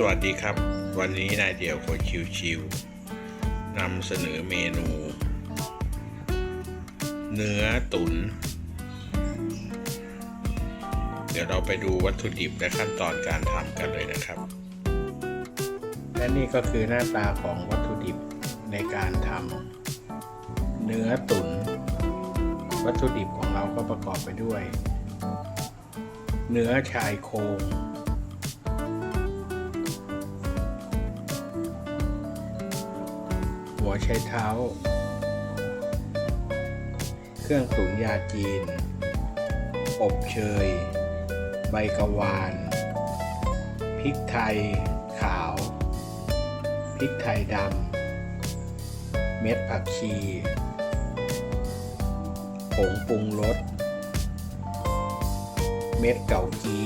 สวัสดีครับ วันนี้นายเดี่ยวคนชิวๆนำเสนอเมนู เนื้อตุนเดี๋ยวเราไปดูวัตถุดิบและขั้นตอนการทำกันเลยนะครับ และนี่ก็คือหน้าตาของวัตถุดิบในการทำเนื้อตุ๋นวัตถุดิบของเราก็ประกอบไปด้วย เนื้อชายโครง หัวไชเท้า เครื่องตุ๋นยาจีน อบเชย ใบกะวาน พริกไทย ขาว พริกไทยดำ เม็ดผักชี ผงปรุงรส เม็ดเก่ากี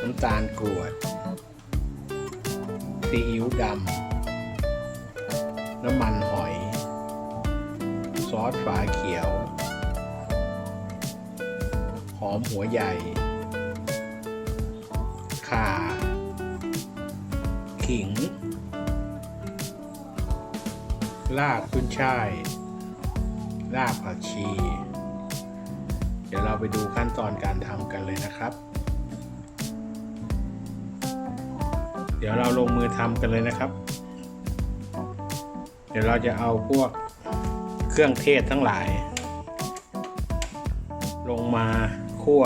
น้ำตาลกรวดซีอิ๊วดำ น้ำมันหอย ซอสฝาเขียว หอมหัวใหญ่ข่า ขิง รากขึ้นช่าย รากผักชี เดี๋ยวเราไปดูขั้นตอนการทำกันเลยนะครับ เดี๋ยวเราลงมือทำกันเลยนะครับ ดี๋ยวเราจะเอาพวกเครื่องเทศทั้งหลาย ลงมาคั่ว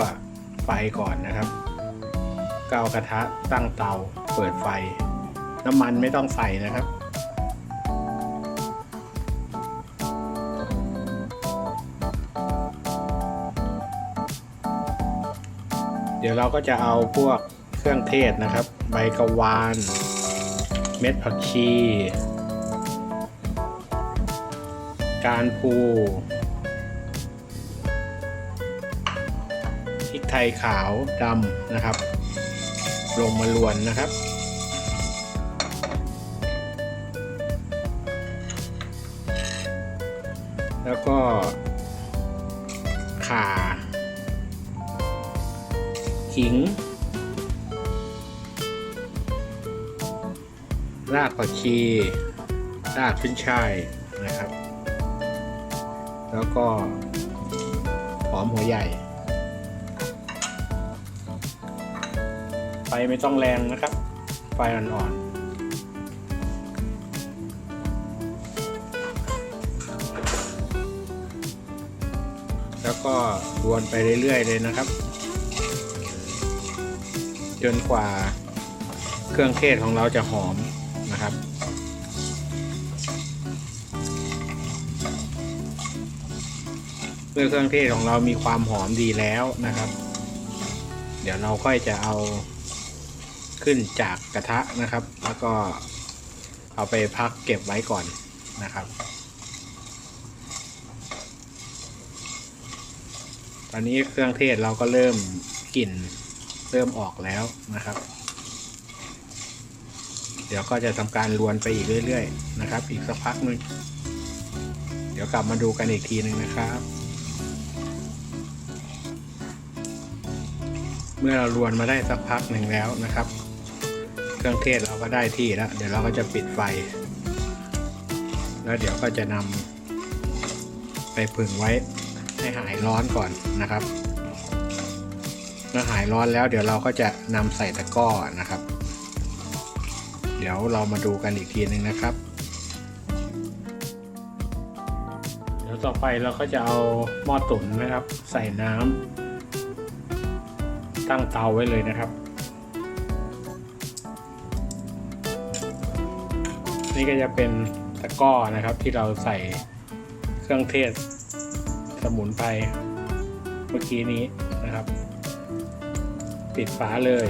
ไฟก่อนนะครับก็เอากระทะตั้งเตาเปิดไฟ น้ำมันไม่ต้องใส่นะครับ เดี๋ยวเราก็จะเอาพวกเครื่องเทศนะครับ ใบกะวาน เม็ดผักชี การพูพริกไทยขาวดำนะครับ ลงมาลวนนะครับ แล้วก็ข่าขิง รากผักชี รากขึ้นช่าย แล้วก็หอมหัวใหญ่ ไฟไม่ต้องแรงนะครับ ไฟอ่อนๆ แล้วก็รวนไปเรื่อยๆเลยนะครับ จนกว่าเครื่องเทศของเราจะหอมนะครับ เมื่อเครื่องเทศของเรามีความหอมดีแล้วนะครับ เดี๋ยวเราค่อยจะเอาขึ้นจากกระทะนะครับ แล้วก็เอาไปพักเก็บไว้ก่อนนะครับ ตอนนี้เครื่องเทศเราก็เริ่มกลิ่นเริ่มออกแล้วนะครับ เดี๋ยวก็จะทำการลวนไปอีกเรื่อย ๆ นะครับ อีกสักพักหนึงเดี๋ยวกลับมาดูกันอีกทีหนึ่งนะครับ เมื่อเราลวนมาได้สักพักหนึ่งแล้วนะครับ เครื่องเทศเราก็ได้ที่แล้ว เดี๋ยวเราก็จะปิดไฟ แล้วเดี๋ยวก็จะนำไปผึ่งไว้ให้หายร้อนก่อนนะครับเมื่อหายร้อนแล้วเดี๋ยวเราก็จะนำใส่ตะกร้อนะครับ เดี๋ยวเรามาดูกันอีกทีหนึ่งนะครับ เดี๋ยวต่อไปเราก็จะเอาหม้อตุ๋นนะครับ ใส่น้ำ ตั้งเตาไว้เลยนะครับ นี่ก็จะเป็นตะกร้อนะครับที่เราใส่เครื่องเทศสมุนไพรเมื่อกี้นี้นะครับ ปิดฝาเลย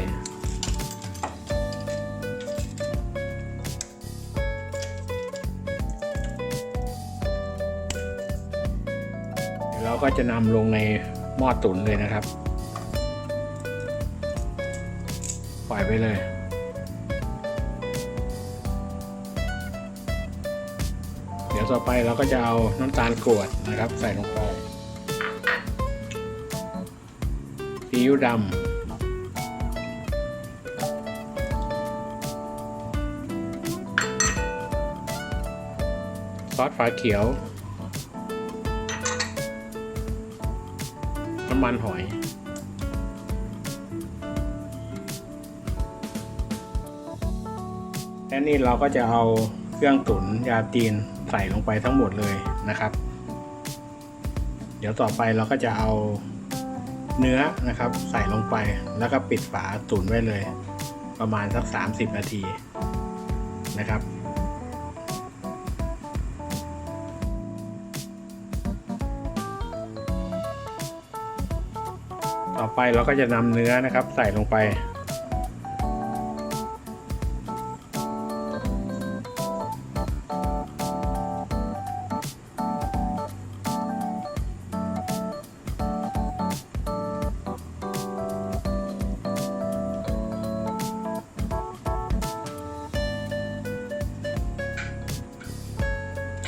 เดี๋ยวเราก็จะนำลงในหม้อตุ๋นเลยนะครับ อยไปเลยเดี๋ยวต่อไปเราก็จะเอาน้ำตาลกรวดนะครับ ใส่ลงไปซีอิ๊วดำซอสฝาเขียว น้ำมันหอย และนี่เราก็จะเอาเครื่องตุ๋นยาจีนใส่ลงไปทั้งหมดเลยนะครับ เดี๋ยวต่อไปเราก็จะเอาเนื้อนะครับ ใส่ลงไปแล้วก็ปิดฝาตุ๋นไว้เลย ประมาณสัก 30 นาทีนะครับต่อไปเราก็จะนำเนื้อนะครับ ใส่ลงไป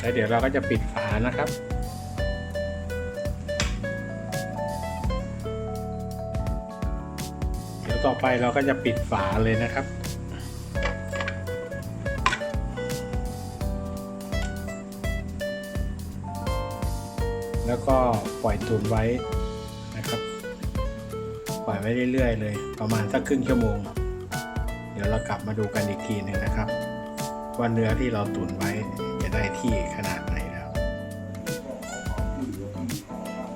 แล้วเดี๋ยวเราก็จะปิดฝานะครับ เดี๋ยวต่อไปเราก็จะปิดฝาเลยนะครับแล้วก็ปล่อยตุนไว้นะครับ ปล่อยไว้เรื่อยๆ เลย ประมาณสักครึ่งชั่วโมง เดี๋ยวเรากลับมาดูกันอีกทีหนึ่งนะครับ ว่าเนื้อที่เราตุนไว้จะได้ที่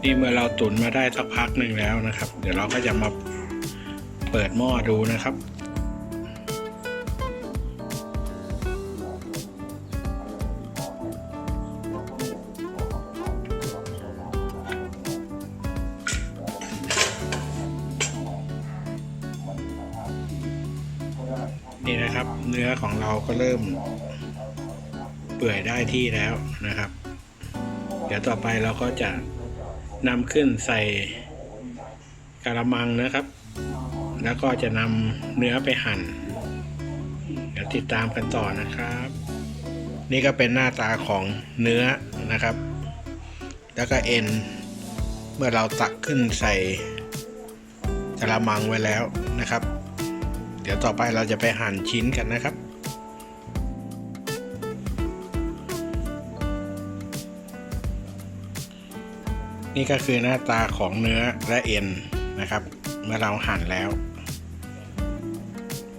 นี่เมื่อเราตุนมาได้สักพักหนึ่งแล้วนะครับ เดี๋ยวเราก็จะมาเปิดหม้อดูนะครับนี่นะครับ เนื้อของเราก็เริ่มเปื่อยได้ที่แล้วนะครับ เดี๋ยวต่อไปเราก็จะ นำขึ้นใส่กระมังนะครับ แล้วก็จะนำเนื้อไปหั่น เดี๋ยวติดตามกันต่อนะครับ นี่ก็เป็นหน้าตาของเนื้อนะครับ แล้วก็เอ็น เมื่อเราตักขึ้นใส่กระมังไว้แล้วนะครับ เดี๋ยวต่อไปเราจะไปหั่นชิ้นกันนะครับ นี่ก็คือหน้าตาของเนื้อและเอ็นนะครับ เมื่อเราหั่นแล้ว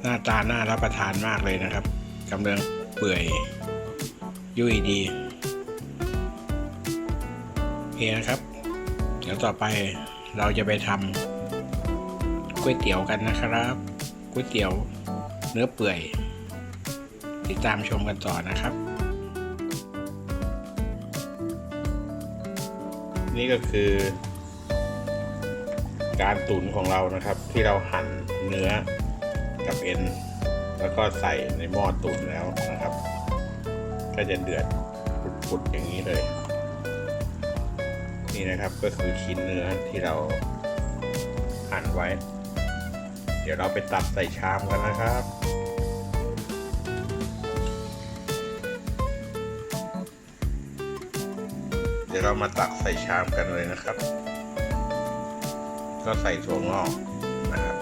หน้าตาน่ารับประทานมากเลยนะครับกำลังเปื่อยยุ่ยดีโอเคนะครับ เดี๋ยวต่อไปเราจะไปทำก๋วยเตี๋ยวกันนะครับก๋วยเตี๋ยวเนื้อเปื่อยติดตามชมกันต่อนะครับ นี่ก็คือ การตุ๋นของเรานะครับ ที่เราหั่นเนื้อกับเอ็น แล้วก็ใส่ในหม้อตุ๋นแล้วนะครับ ก็จะเดือดปุดๆอย่างนี้เลย นี่นะครับก็คือชิ้นเนื้อที่เราหั่นไว้ เดี๋ยวเราไปตัดใส่ชามกันนะครับ ดี๋ยวเรามาตักใส่ชามกันเลยนะครับ ก็ใส่ถั่วงอกนะครับ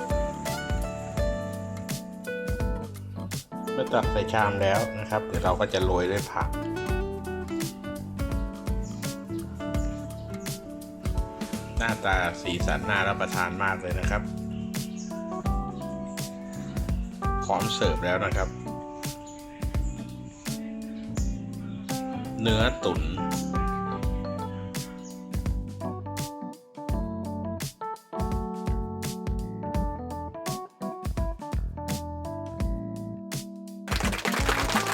เมื่อตักใส่ชามแล้วนะครับ เดี๋ยวเราก็จะโรยด้วยผัก หน้าตาสีสันน่ารับประทานมากเลยนะครับพร้อมเสิร์ฟแล้วนะครับ เนื้อตุ๋น